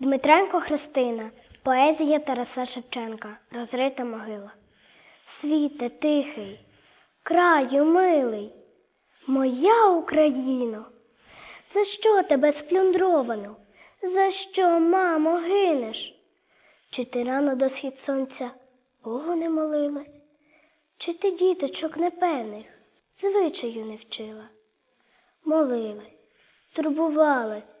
Дмитренко Христина, поезія Тараса Шевченка, розрита могила. Світе тихий, краю милий, моя Україно, за що тебе сплюндровано? За що, мамо, гинеш? Чи ти рано до схід сонця Богу не молилась? Чи ти діточок непевних звичаю не вчила? Молилась, турбувалась,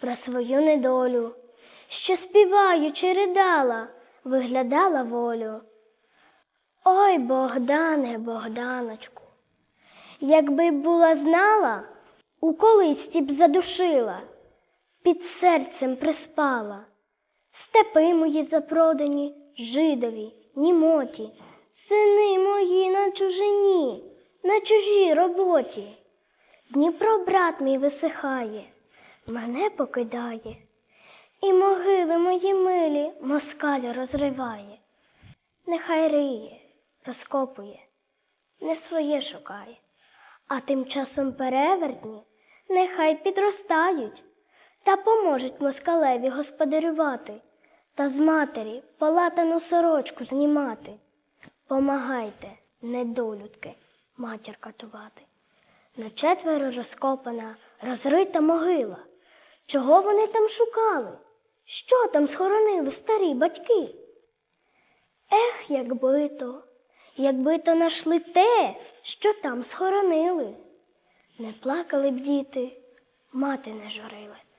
про свою недолю, що співаючи ридала, виглядала волю. Ой, Богдане, Богданочку, якби була знала, у колисті б задушила, під серцем приспала. Степи мої запродані, жидові, німоті, сини мої на чужині, на чужій роботі. Дніпро брат мій висихає, мене покидає, і могили мої милі москаль розриває. Нехай риє, розкопує, не своє шукає, а тим часом перевертні нехай підростають та поможуть москалеві господарювати та з матері полатану сорочку знімати. Помагайте, недолюдки, матір катувати. На четверо розкопана, розрита могила. Чого вони там шукали? Що там схоронили старі батьки? Ех, якби то, якби то нашли те, що там схоронили. Не плакали б діти, мати не журилась.